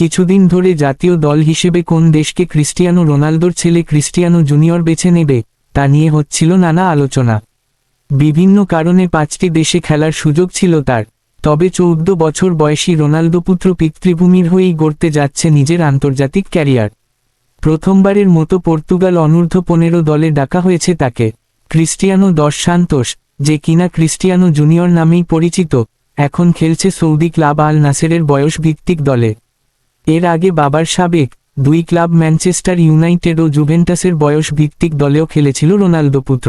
কিছুদিন ধরে জাতীয় দল হিসেবে কোন দেশকে ক্রিস্টিয়ানো রোনালদোর ছেলে ক্রিস্টিয়ানো জুনিয়র বেছে নেবে, তা নিয়ে হচ্ছিল নানা আলোচনা। বিভিন্ন কারণে পাঁচটি দেশে খেলার সুযোগ ছিল তার, তবে চৌদ্দ বছর বয়সী রোনালদো পুত্র পিতৃভূমির হয়েই গড়তে যাচ্ছে নিজের আন্তর্জাতিক ক্যারিয়ার। প্রথমবারের মতো পর্তুগাল অনূর্ধ্ব পনেরো দলে ডাকা হয়েছে তাকে। ক্রিস্টিয়ানো দশ সান্তোস যে কিনা ক্রিস্টিয়ানো জুনিয়র নামেই পরিচিত, এখন খেলছে সৌদি ক্লাব আল নাসেরের বয়স ভিত্তিক দলে। এর আগে বাবার সাবেক দুই ক্লাব ম্যানচেস্টার ইউনাইটেড ও জুভেন্টাসের বয়স ভিত্তিক দলেও খেলেছিল রোনালদো পুত্র।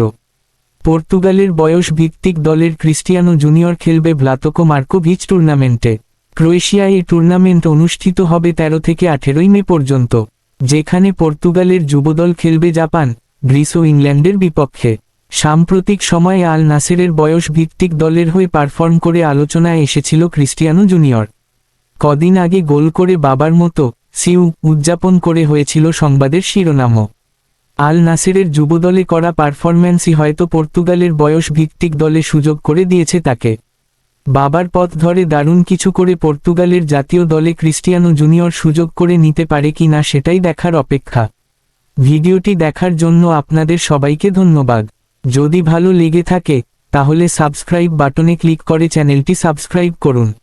পর্তুগালের বয়স ভিত্তিক দলের ক্রিস্টিয়ানো জুনিয়র খেলবে ভ্লাতকো মার্কোভিচ টুর্নামেন্টে। ক্রোয়েশিয়ায় এই টুর্নামেন্ট অনুষ্ঠিত হবে তেরো থেকে আঠেরোই মে পর্যন্ত, যেখানে পর্তুগালের যুবদল খেলবে জাপান, গ্রিস ও ইংল্যান্ডের বিপক্ষে। সাম্প্রতিক সময়ে আল নাসেরের বয়স ভিত্তিক দলের হয়ে পারফর্ম করে আলোচনায় এসেছিল ক্রিস্টিয়ানো জুনিয়র। কদিন আগে গোল করে বাবার মতো সিউ উদযাপন করে হয়েছিল সংবাদের শিরোনামও। আল নাসেরের যুবদলে করা পারফরম্যান্সই হয়তো পর্তুগালের বয়স ভিত্তিক দলে সুযোগ করে দিয়েছে তাকে। বাবার পথ ধরে দারুণ কিছু করে পর্তুগালের জাতীয় দলে ক্রিস্টিয়ানো জুনিয়র সুযোগ করে নিতে পারে কি না সেটাই দেখার অপেক্ষা। ভিডিওটি দেখার জন্য আপনাদের সবাইকে ধন্যবাদ। যদি ভালো লেগে থাকে, তাহলে সাবস্ক্রাইব বাটনে ক্লিক করে চ্যানেলটি সাবস্ক্রাইব করুন।